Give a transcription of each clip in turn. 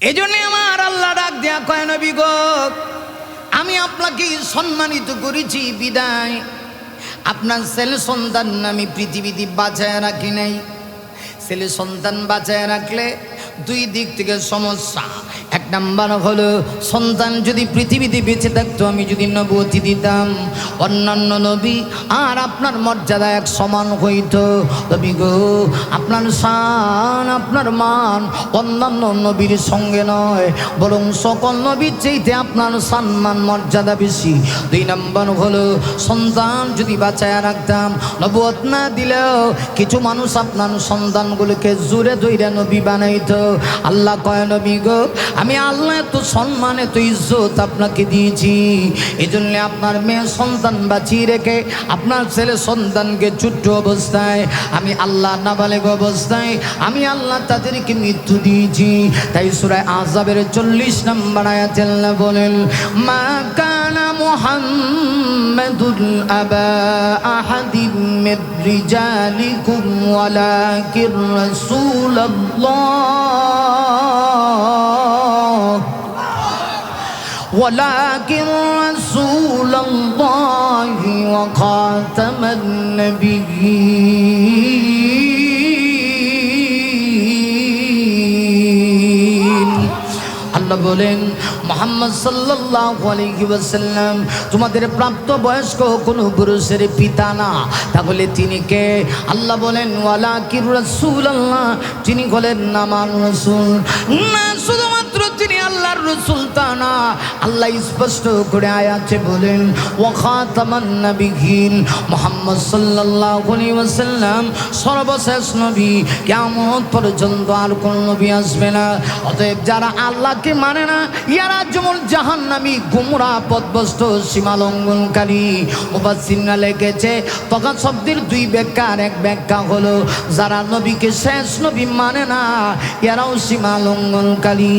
এই জন্য আমার আল্লাহ ডাক দেয়া কয়, নবী গো, আমি আপনাকে সম্মানিত করেছি, বিদায়। আপনার ছেলে সন্তান আমি পৃথিবীতে বাঁচায় রাখি নাই। ছেলে সন্তান বাঁচায় রাখলে দুই দিক থেকে সমস্যা নাম্বার হলো, সন্তান যদি পৃথিবীতে বেঁচে থাকতো, আমি যদি নবতী দিতাম। অন্যান্য নবী আর আপনার মর্যাদা এক সমান হইতো। নবী গো, আপনার শান, আপনার মান অন্যান্য নবীর সঙ্গে নয়, বরং সকল নবীর চাইতে আপনার সম্মান, মর্যাদা বেশি। দুই নম্বর হলো, সন্তান যদি বাঁচায় রাখতাম নবত না দিলেও কিছু মানুষ আপনার সন্তানগুলোকে জুড়ে দইরা নবী বানাইত। আল্লাহ কয়, নবী গো, আমি আল্লাহ এত সম্মান, এত ইজ্জত আপনাকে দিয়েছি। এই জন্য আপনার মেয়ে সন্তান বাঁচিয়ে রেখে আপনার ছেলে সন্তানকে ছোট্ট অবস্থায়, আমি আল্লাহ নাবালেগ অবস্থায়, আমি আল্লাহ তাদেরকে মৃত্যু দিয়েছি। তাই সুরায় আজাবের চল্লিশ নম্বর আয়াতে আল্লাহ বলেন, মা কানা মুহাম্মাদুল আবা আহাদিম রিজালিকুম ওয়ালাকির রাসূলুল্লাহ। ولكن رسول الله وخاتم النبيين. الله بولين মোহাম্মদ সাল্লাহ আলাইহি ওয়াসাল্লাম, তোমাদের প্রাপ্ত বয়স্ক কোনো পুরুষের পিতা না। তাহলে তিনি কে? আল্লাহ বলেন ওয়ালা কি রসুল আল্লাহ তিনি হলেন নামান রসুল। না, শুধুমাত্র তিনি আল্লাহর রসুল তা না। আল্লাহ স্পষ্ট করে আয়াতে বলেন ওয়াখাতামান নবিহীন মোহাম্মদ আলাইহি ওয়াসাল্লাম, সর্বশেষ নবী। কিয়ামত পর্যন্ত আর কোন নবী আসবে না। অতএব যারা আল্লাহকে মানে না, ইয়ারা যেমন জাহান্নামী গুমরা, পদভস্ত সীমা লঙ্ঘনকারী মুফাসসিররা লিখেছে তখন শব্দের দুই ব্যাখ্যা আর এক ব্যাখ্যা হলো, যারা নবীকে শেষ নবী মানে না, এরাও সীমা লঙ্ঘনকারী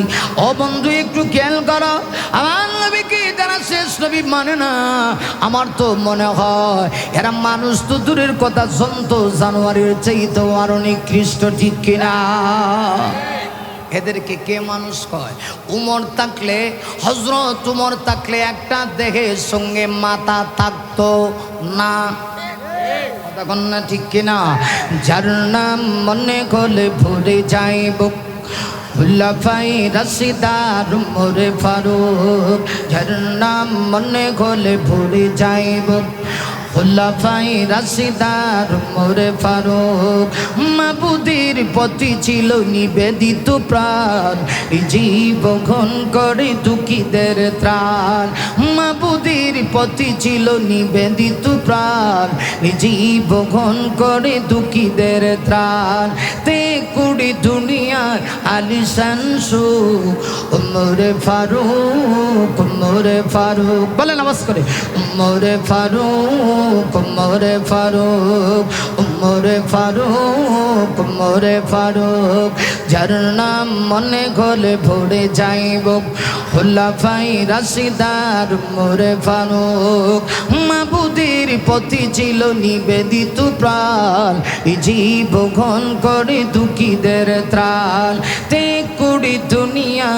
ও বন্ধু, একটু খেয়াল করো, আমার নবীকে যারা শেষ নবী মানে না, আমার তো মনে হয় এরা মানুষ তো দূরের কথা জন্তু জানুয়ারির চাইতেও আরও নিকৃষ্ট, ঠিক কিনা? এদেরকে কে মানুষ কয়? উমর থাকলে হজরত উমর থাকলে একটা দেহের সঙ্গে মাথা থাকতো না। তখন না ঠিক কিনা? যার নাম মনে করলে ভরে যাইব হুল্লাফাই রসিদার মোরে ফারুক। যার নাম মনে করলে ভরে যাইব খোলাফাই রাশিদার মোরে ফারুক। মাবুদির পতি ছিল নিবেদিত প্রাণ। জীব জীবন করে দুঃখীদের ত্রাণ। মাবুদির পতি ছিল নিবেদিত প্রাণ। জীব জীবন করে দুঃখীদের ত্রাণ। তে কুড়ি দুনিয়ার আলিশান সু। মোরে ফারুক মোরে ফারুক। বলে নামাজ করে। মোরে ফারুক মোরে ফারুক। মোরে ফারুক মোরে ফারুক। যার নাম মনে গলে ভরে যাইব। হোল্লাফাই রাশিদার মোরে ফারুক। মাবুদির পতি ছিল নিবেদিত প্রাণ। জীবন করে দুঃখীদের ত্রাণ। তে কুড়ি দুনিয়া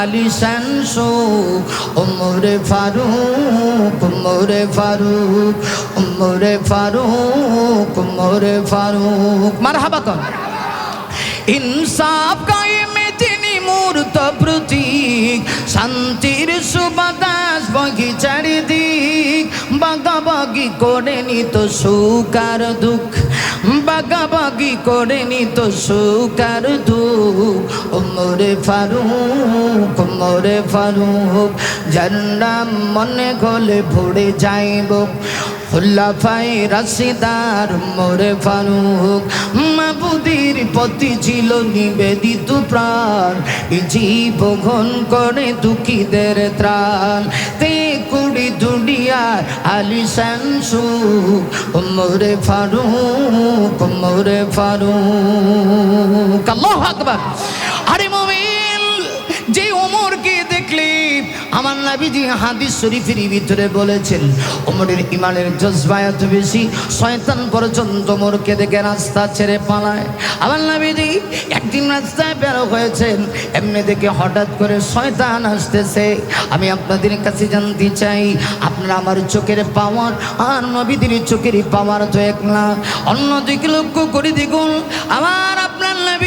আলিশান সো ওমরে ফারুক ওমরে ফারুক ওমরে ফারুক ওমরে ফারুক। মারহাবা কর। ইনসাফ কায়েমে তিনি মূর্ত প্রতীক। শান্তির সুবাদাস বগি চারিদিক বাগাবাগি করে নিত সুকার দুঃখ। বাগাবাগি করে নিত সুকার দুঃখ। ওমরে ফারুক ওমরে ফারুক যার নাম মনে গলে ভরে যাইব। খোল্লাফাই রাশিদার, মোরে ফারুক, মাবুদির পতি ছিল নিবেদিত প্রাণ। এই জীবন করে দুঃখীদের ত্রাণ। দুনিয়ার আলিশান সুখ মোরে ফারুক মোরে ফারুক। আল্লাহ আকবার। আরে মুমিন যে ওমরকে দেখলে আমার নাবিজি হাদিস শরীফের ভিতরে বলেছেন ওমরের ইমানের জজবা এত বেশি, শয়তান পর্যন্ত ওমরকে দেখে রাস্তা ছেড়ে পালায়। আমার নাবিজি একদিন রাস্তায় বেরো হয়েছেন, এমনি দেখে হঠাৎ করে শয়তান আসতেছে। আমি আপনাদের কাছে জানতে চাই, আপনারা আমার চোখের পাওয়ার আর নবীদের চোখের পাওয়ার তো এক না। অন্যদিকে লক্ষ্য করে দেখুন, আমার আপনার নবী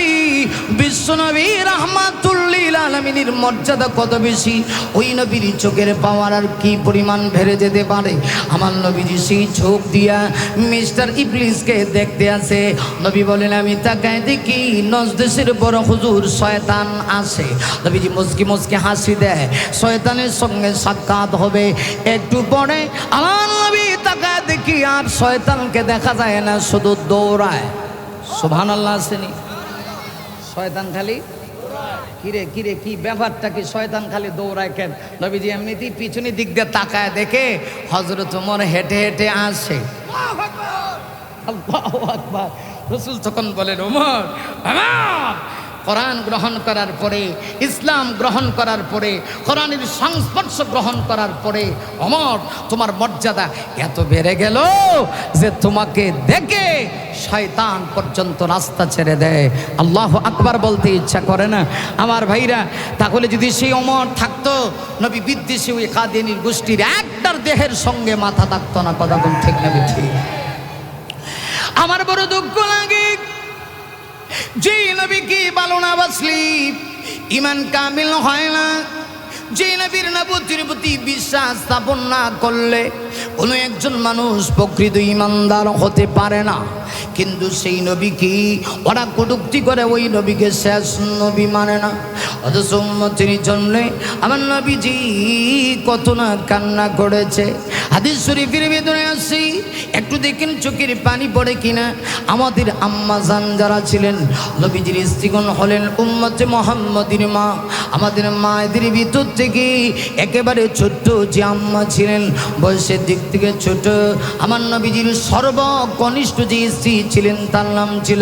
বিশ্ব নবী রহমাতুল্লিল আলমিনীর মর্যাদা কত বেশি? ওই নবীর চোখের পাওয়ার আর কি পরিমাণ বেড়ে যেতে পারে? আমার নবীজি সেই চোখ দিয়া মিস্টার ইবলিসকে দেখতে আছে নবী বলেন, আমি তাকায় দেখি নজদেশের বড় হুজুর শয়তান আসে। নবীজি মুসকি মুসকি হাসি দেয়। শয়তানের সঙ্গে সাক্ষাৎ হবে একটু পরে। আমার নবী তাকায় দেখি আর শয়তানকে দেখা যায় না, শুধু দৌড়ায়। সুবহান আল্লাহ আসেনি? শয়তান খালি? কিরে কিরে, কি ব্যাপারটা? কি শয়তান খালি দৌড়ায় কেন? নবীজি এমনিতেই পিছনে দিক দিয়ে তাকায় দেখে হজরত ওমর হেঁটে হেঁটে আসে। রসুল তখন বলেন, ওমর, আমার কোরআন গ্রহণ করার পরে, ইসলাম গ্রহণ করার পরে, কোরআনের সংস্পর্শ গ্রহণ করার পরে, অমর, তোমার মর্যাদা এত বেড়ে গেল যে তোমাকে দেখে শয়তান পর্যন্ত রাস্তা ছেড়ে দেয়। আল্লাহ আকবার বলতে ইচ্ছা করে না। আমার ভাইরা, তাহলে যদি সেই অমর থাকতো, নবী বিদ্বেষী ওই কাদিনীর গোষ্ঠীর একটার দেহের সঙ্গে মাথা থাকতো না, কথা কোন ঠিক না ঠিক আমার বড় দুঃখ লাগে। যে নবী কি ভালো না বাসলি? ইমান কামিল হয় না। যে নবীর নবতির প্রতি বিশ্বাস স্থাপন না করলে কোনো একজন মানুষ প্রকৃত ইমানদার হতে পারে না। কিন্তু সেই নবী কি ওরা কটুক্তি করে ওই নবীকে শেষ নবী মানে না? অথচ উম্মতির জন্য আমার নবীজি কত না কান্না করেছে। হাদিস শরীফের ভেতরে আসি একটু দেখেন চোখের পানি পড়ে কিনা। আমাদের আম্মা জান যারা ছিলেন, নবীজির স্ত্রীগণ হলেন উম্মতে মোহাম্মদির মা। আমাদের মায়েদের ভিতর থেকে একেবারে ছোট্ট যে আম্মা ছিলেন, বয়সের দিক থেকে ছোট, আমার নবীজির সর্বকনিষ্ঠ যে স্ত্রী ছিলেন, তার নাম ছিল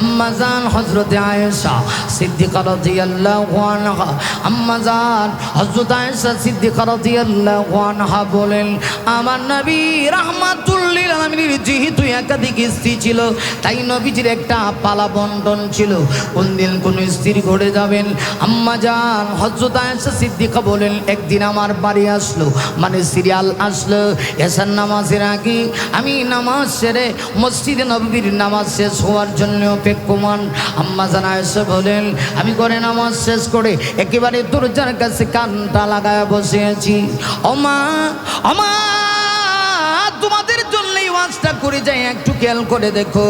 আম্মা জান হজরতে আয়েশা সিদ্দিকা রাদিয়াল্লাহু আনহা। আম্মা জান হজরত আয়েশা সিদ্দিকা রাদিয়াল্লাহু আনহা বলেন আমার নবী রাহমাতুল্লিল আলামিনের যেহেতু একাধিক স্ত্রী ছিল, তাই নবীজির একটা পালা বন্টন ছিল। কোন দিন কোন স্ত্রী ঘরে যাবেন, আম্মা জান হজরত আয়েশা সিদ্দিকা বলেন, একদিন আমার বাড়ি আসলো মানে সিরিয়াল আসলো এসার নামাজের আগে। আমি নামাজ সেরে মসজিদে নবীর নামাজ শেষ হওয়ার জন্য অপেক্ষমান। আম্মা জান আয়েশা বলেন, আমি করে নামাজ শেষ করে একেবারে দরজার কাছে কানটা লাগায় বসে আছি। অমা অমা ওয়াজটা করে যাই একটু খেয়াল করে দেখো,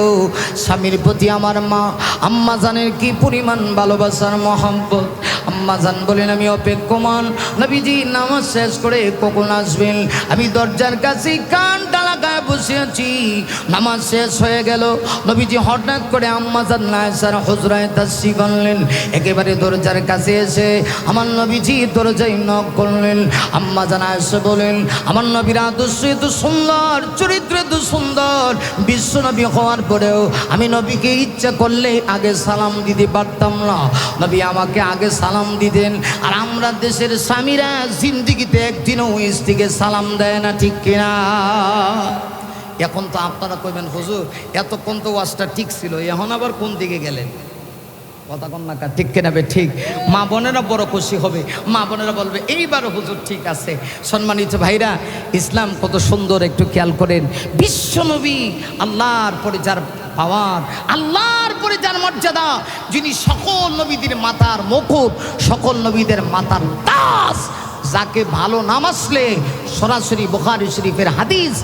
স্বামীর প্রতি আমার মা, আম্মা জানের কি পরিমাণ ভালোবাসার মহব্বত? আম্মা জান বলেন, আমি অপেক্ষমান। নবীজি, নামাজ শেষ করে কখন আসবেন? আমি দরজার কাছে কানটা লাগায় বসে আছি। নামাজ শেষ হয়ে গেল। নবীজি হঠাৎ করে আম্মা জান নায়সার হজরায় তাসি করলেন। একেবারে দরজার কাছে এসে আমার নবীজি দরজায় নক করলেন। আম্মা জান আয়সা বলেন, আমার নবীর আদর্শ এত সুন্দর, চরিত্র এত সুন্দর। বিশ্ব নবী হওয়ার পরেও আমি নবীকে ইচ্ছা করলে আগে সালাম দিতে পারতাম না। নবী আমাকে আগে সালাম দিতেন। আর আমরা দেশের স্বামীরা জিন্দিগিতে একদিনও স্ত্রীকে সালাম দেয় না, ঠিক কিনা? এখন তো আপনারা কইবেন, হুজুর, এতক্ষণ তো ওয়াজটা ঠিক ছিল, এখন আবার কোন দিকে গেলেন? কথা কন্যাকা ঠিক কেনাবে ঠিক? মা বোনেরা বড় খুশি হবে। মা বোনেরা বলবে এইবার হুজুর ঠিক আছে। সম্মানিত ভাইরা, ইসলাম কত সুন্দর একটু খেয়াল করেন। বিশ্বনবী আল্লাহর পরে যার পাওয়ার, আল্লাহর পরে যার মর্যাদা, যিনি সকল নবীদের মাতার মুকুট, সকল নবীদের মাতার দাস যাকে ভালো নামাসলে সরাসরি বোখারি শরীফের হাদিস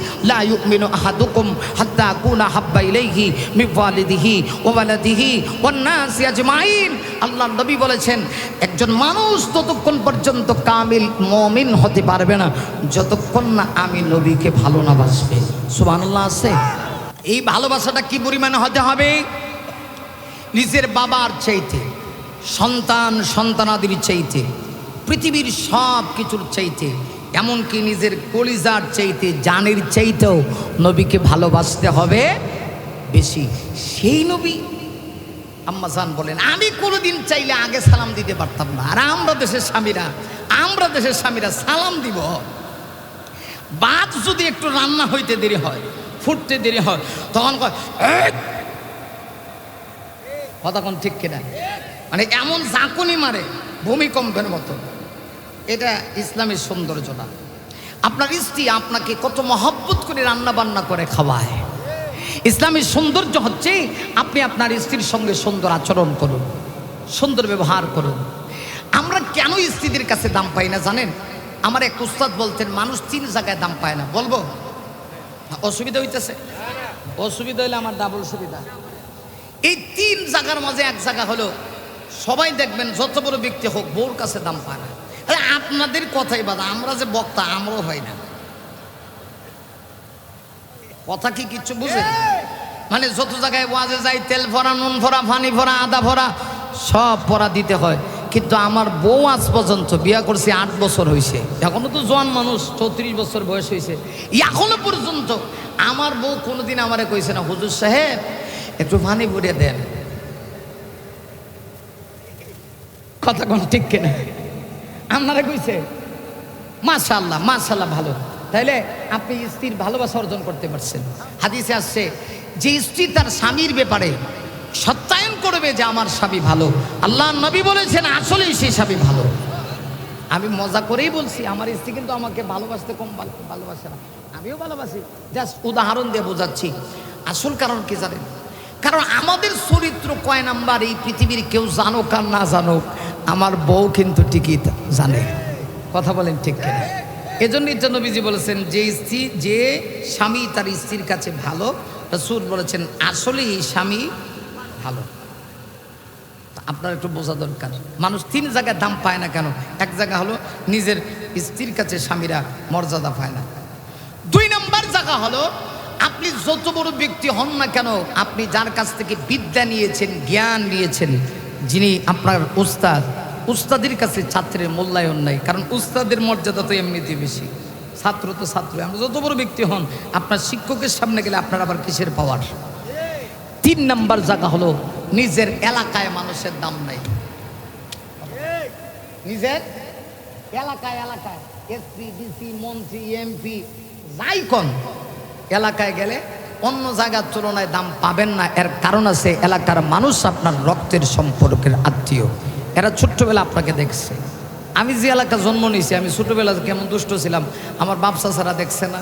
আজমাইন। আল্লাহ নবী বলেছেন, একজন মানুষ ততক্ষণ পর্যন্ত কামিল মমিন হতে পারবে না, যতক্ষণ না আমি নবীকে ভালো না বাসবে। সুবহানাল্লাহ আছে। এই ভালোবাসাটা কি পরিমাণে হতে হবে? নিজের বাবার চাইতে, সন্তান সন্তানাদির চাইতে। পৃথিবীর সব কিছুর চাইতে, এমনকি নিজের কলিজার চাইতে, জানের চাইতেও নবীকে ভালোবাসতে হবে বেশি। সেই নবী আম্মাজান বলেন, আমি কোনোদিন চাইলে আগে সালাম দিতে পারতাম না। আর আমরা দেশের স্বামীরা, আমরা দেশের স্বামীরা সালাম দিব। বাদ যদি একটু রান্না হইতে দেরি হয়, ফুটতে দেরি হয়, তখন কথা কোন ঠিক কিনা? মানে এমন জাঁকুনি মারে, ভূমিকম্পের মতো। এটা ইসলামের সৌন্দর্য না। আপনার স্ত্রী আপনাকে কত মহব্বত করে রান্না বান্না করে খাওয়ায়। ইসলামের সৌন্দর্য হচ্ছে আপনি আপনার স্ত্রীর সঙ্গে সুন্দর আচরণ করুন, সুন্দর ব্যবহার করুন। আমরা কেন স্ত্রীদের কাছে দাম পাই না জানেন? আমার এক উস্তাদ বলতেন, মানুষ তিন জায়গায় দাম পায় না। বলব? অসুবিধা হইতেছে? অসুবিধা হইলে আমার ডাবল সুবিধা। এই তিন জায়গার মাঝে এক জায়গা হলো, সবাই দেখবেন যত বড় ব্যক্তি হোক বউর কাছে দাম পায় না। আপনাদের কথাই বাদা, আমরা যে বক্তা, আমরাও হয় না। কথা কি কিচ্ছু বুঝেন মানে যত জায়গায় ওয়াজে যাই তেল ভরা, নুন ভরা ফানি ভরা, আদা ভরা, সব ভরা দিতে হয়। কিন্তু আমার বউ আজ পর্যন্ত বিয়া করছে, আট বছর হয়েছে এখনও তো জোয়ান মানুষ, চৌত্রিশ বছর বয়স হয়েছে এখনও পর্যন্ত আমার বউ কোনোদিন আমারে কইছে না, হুজুর সাহেব, একটু পানি ভরিয়ে দেন। কথা কোন ঠিক কিনা? আপনারা কইছে মাশাল্লাহ মাশাল্লাহ ভালো। তাইলে আপনি স্ত্রীর ভালোবাসা অর্জন করতে পারছেন। হাদিসে আসছে, যে স্ত্রী তার স্বামীর ব্যাপারে সত্যায়ন করবে যে আমার স্বামী ভালো। আল্লাহ নবী বলেছেন, আসলেই সেই স্বামী ভালো। আমি মজা করেই বলছি, আমার স্ত্রী কিন্তু আমাকে ভালোবাসতে কম ভালোবাসে না। আমিও ভালোবাসি। জাস্ট উদাহরণ দিয়ে বোঝাচ্ছি। আসল কারণ কি জানেন? কারণ আমাদের চরিত্র কয় নাম্বার এই পৃথিবীর কেউ জানুক আর না জানুক? আমার বউ কিন্তু ঠিকই জানে। কথা বলেন ঠিক কিনা? এজন্যই তো নবীজি বলেছেন, যে স্ত্রী, যে স্বামী তার স্ত্রীর কাছে ভালো, রসুল বলেছেন আসলে এই স্বামী ভালো। আপনার একটু বোঝা দরকার। মানুষ তিন জায়গায় দাম পায় না কেন? এক জায়গা হলো নিজের স্ত্রীর কাছে স্বামীরা মর্যাদা পায় না। দুই নম্বর জায়গা হলো, আপনি যত বড় ব্যক্তি হন না কেন, আপনি যার কাছ থেকে বিদ্যা নিয়েছেন, জ্ঞান নিয়েছেন যিনি আপনার উস্তাদ, উস্তাদের কাছে ছাত্রের মূল্যায়ন নাই, কারণ উস্তাদের মর্যাদা তো এমনিতে বেশি। ছাত্র তো ছাত্র আমরা যত বড় ব্যক্তি হন, আপনার শিক্ষকের সামনে গেলে আপনার আবার কিসের পাওয়ার? তিন নাম্বার জায়গা হলো নিজের এলাকায় মানুষের দাম নাই। নিজের এলাকায় এলাকায় এসপি, ডিসি, মন্ত্রী, এমপি, যাই কোন, এলাকায় গেলে অন্য জায়গার তুলনায় দাম পাবেন না। এর কারণ আছে, এলাকার মানুষ আপনার রক্তের সম্পর্কের আত্মীয়। এরা ছোট্টবেলা আপনাকে দেখছে। আমি যে এলাকা জন্ম নিয়েছি, আমি ছোটবেলা কেমন দুষ্ট ছিলাম, আমার বাপসা ছাড়া দেখছে না।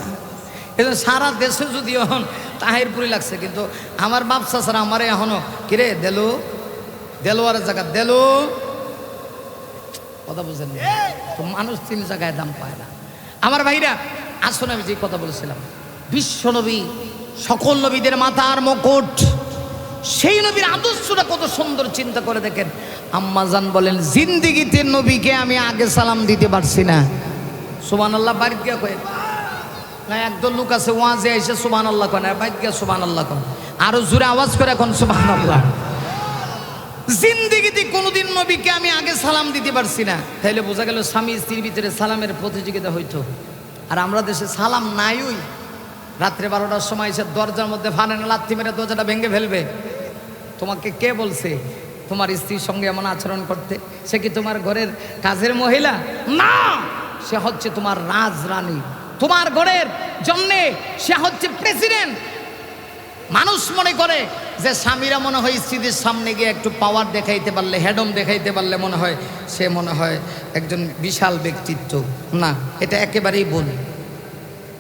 এজন্য সারা দেশে যদি এখন তাহিরপুরি লাগছে, কিন্তু আমার বাপসা ছাড়া আমারে এখনও, কিরে, দেলো? দেলোয়ারের জায়গা, দেলো? কথা বুঝেন না? তো মানুষ তিন জায়গায় দাম পায় না। আমার ভাইরা, আসুন আমি যে কথা বলেছিলাম। বিশ্ব নবী সকল নবীদের মাথার মুকুট। সেই নবীর আদর্শটা কত সুন্দর চিন্তা করে দেখেন। আম্মাজান বলেন, জিন্দিগিতে নবীকে আমি আগে সালাম দিতে পারছি না। সুবান আল্লাহ বাড়ি গিয়া কয়ে। না, একদল লোক আছে, ওয়াজে এসে সুবান আল্লাহ কয় না বাইক গিয়া সুবান আল্লাহ কয়। আরও জোরে আওয়াজ করে এখন সুবান আল্লাহ জিন্দিগিতে কোনোদিন নবীকে আমি আগে সালাম দিতে পারছি না। তাইলে বোঝা গেল স্বামী স্ত্রীর ভিতরে সালামের প্রতিযোগিতা হইতো। আর আমরা দেশে সালাম নাই ওই রাত্রে বারোটার সময় এসে দরজার মধ্যে ফানে না লাথি মেরে দরজাটা ভেঙে ফেলবে। তোমাকে কে বলছে? তোমার স্ত্রীর সঙ্গে এমন আচরণ করতে? সে কি তোমার ঘরের কাজের মহিলা? না! সে হচ্ছে তোমার রাজরানী। তোমার ঘরের জন্যে সে হচ্ছে প্রেসিডেন্ট মানুষ মনে করে যে স্বামীরা মনে হয় স্ত্রীদের সামনে গিয়ে একটু পাওয়ার দেখাইতে পারলে হেডম দেখাইতে পারলে মনে হয় সে মনে হয় একজন বিশাল ব্যক্তিত্ব। না, এটা একেবারেই ভুল।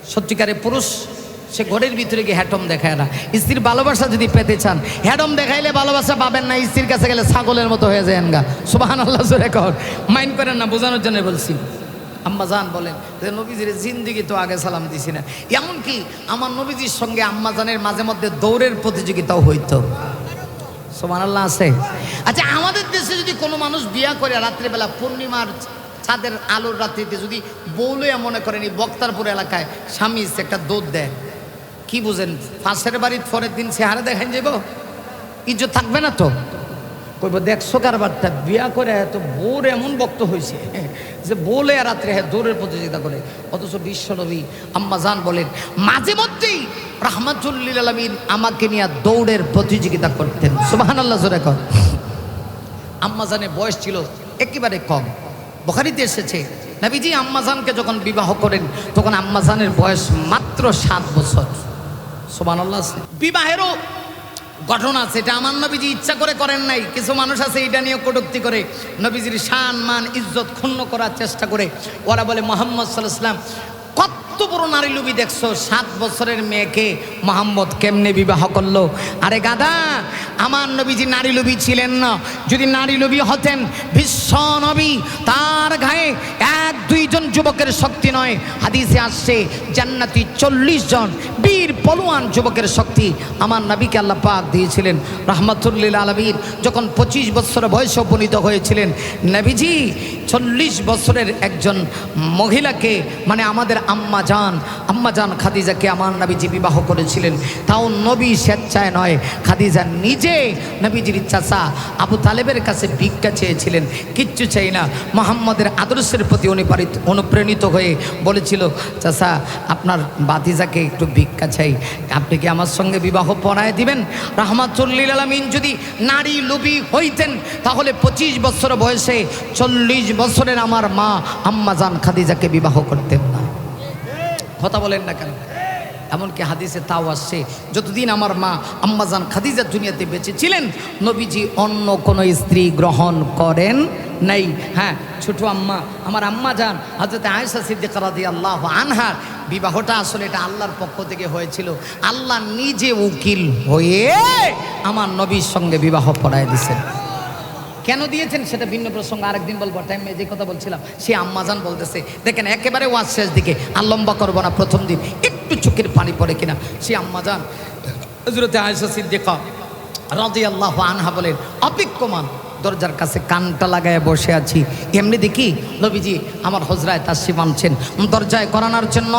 সত্যিকারে পুরুষ সে ঘরের ভিতরে গিয়ে হ্যাটম দেখায় না। স্ত্রীর ভালোবাসা যদি পেতে চান হ্যাডম দেখাইলে ভালোবাসা পাবেন না, স্ত্রীর কাছে গেলে ছাগলের মতো হয়ে যায় গা সুবাহান আল্লাহ জোরে কর। মাইন্ড করেন না, বোঝানোর জন্য বলছি। আম্মাজান বলেন, যে নবীজির জিন্দিগি তো আগে সালাম দিছি না। এমনকি আমার নবীজির সঙ্গে আম্মাজানের মাঝে মধ্যে দৌড়ের প্রতিযোগিতাও হইতো। সোমান আল্লাহ আছে। আচ্ছা আমাদের দেশে যদি কোনো মানুষ বিয়া করে রাত্রিবেলা, পূর্ণিমার ছাদের আলোর রাত্রিতে যদি বৌলে মনে করেন এই বক্তারপুর এলাকায় স্বামী একটা দৌড় দেয় কি বুঝেন? পাশের বাড়ির পরের দিন সে হারে দেখান যাব ইজ্জত থাকবে না তো? কইব দেখছ কারবারটা বিয়া করে এত বোর এমন বক্ত হয়েছে যে বলে রাত্রে হ্যাঁ দৌড়ের প্রতিযোগিতা করে। অথচ বিশ্বনবী আম্মাজান বলেন, মাঝে মধ্যেই রাহমাতুল্লিল আলমিন আমাকে নিয়ে দৌড়ের প্রতিযোগিতা করতেন। সুবাহান আল্লাহ জোরে কর আম্মাজানের বয়স ছিল একেবারে কম। বখারিতে এসেছে, নাবিজি আম্মাজানকে যখন বিবাহ করেন, তখন আম্মাজানের বয়স মাত্র সাত বছর। সোমান বিবাহেরও ঘটনা আছে, এটা আমার নবীজি ইচ্ছা করে করেন নাই। কিছু মানুষ আছে, এটা নিয়ে কটুক্তি করে, নবীজির শান, মান, ইজ্জত ক্ষুণ্ণ করার চেষ্টা করে। ওরা বলে, মোহাম্মদ সাল্লাহ সাল্লাম কত বড় নারী লুবি দেখছ? সাত বছরের মেয়েকে মোহাম্মদ কেমনে বিবাহ করল? আরে গাদা আমার নবীজি নারী লুবি ছিলেন না। যদি নারী লুবি হতেন, বিশ্ব নবী তার গায়ে দুইজন যুবকের শক্তি নয়। হাদিসে আসছে, জান্নাতি চল্লিশ জন বীর পলুয়ান যুবকের শক্তি। আমার নবীকে আল্লাহ পাক দিয়েছিলেন, রহমতুল্লিল আলমীর যখন পঁচিশ বছর বয়সে উপনীত হয়েছিলেন, নবীজি চল্লিশ বছরের একজন মহিলাকে মানে আমাদের আম্মা জান আম্মা জান খাদিজাকে আমার নবীজি বিবাহ করেছিলেন। তাও নবী স্বেচ্ছায় নয়, খাদিজা নিজে নবীজির চাচা আবু তালেবের কাছে ভিক্ষা চেয়েছিলেন। কিচ্ছু চাই না, মোহাম্মদের আদর্শের প্রতি অনুপ্রাণিত অনুপ্রাণিত হয়ে বলেছিল চাষা আপনার বাতিজাকে একটু ভিক্ষা চাই। আপনি কি আমার সঙ্গে বিবাহ পড়ায় দিবেন? রহমাতুল্লিল আলমিন যদি নারী লুবি হইতেন, তাহলে পঁচিশ বছর বয়সে চল্লিশ বছরের আমার মা আম্মাজান খাদিজাকে বিবাহ করতেন না। কথা বলেন না কেন? এমনকি হাদিসে তাও আসছে, যতদিন আমার মা আম্মাজান খাদিজার দুনিয়াতে বেঁচে ছিলেন, নবীজি অন্য কোনো স্ত্রী গ্রহণ করেন নাই। হ্যাঁ ছোট আম্মা, আমার আম্মা যান হাজরতে আয়েশা সিদ্দিক রাদি আল্লাহ আনহার বিবাহটা আসলে এটা আল্লাহর পক্ষ থেকে হয়েছিল। আল্লাহ নিজে উকিল হয়ে আমার নবীর সঙ্গে বিবাহ পড়ায় দিছেন কেন দিয়েছেন সেটা ভিন্ন প্রসঙ্গ, আরেকদিন বলব টাইমে যে কথা বলছিলাম, সে আম্মাজান বলতেছে, দেখেন একেবারে ওয়াজ শেষ দিকে, আর লম্বা করব না প্রথম দিন, একটু চোখের পানি পড়ে কিনা? সে আম্মাজান হজরতে আয়সা সিদ্দিকা রাজি আল্লাহ আনহা বলেন অপিক্যমান দরজার কাছে কানটা লাগায় বসে আছি। এমনি দেখি নবীজি আমার হজরায় তার মানছেন দরজায় করানোর জন্য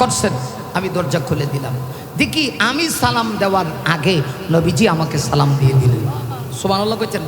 করছেন। আমি দরজা খুলে দিলাম। দেখি আমি সালাম দেওয়ার আগে নবীজি আমাকে সালাম দিয়ে দিলেন। সুবহানাল্লাহ কইছেন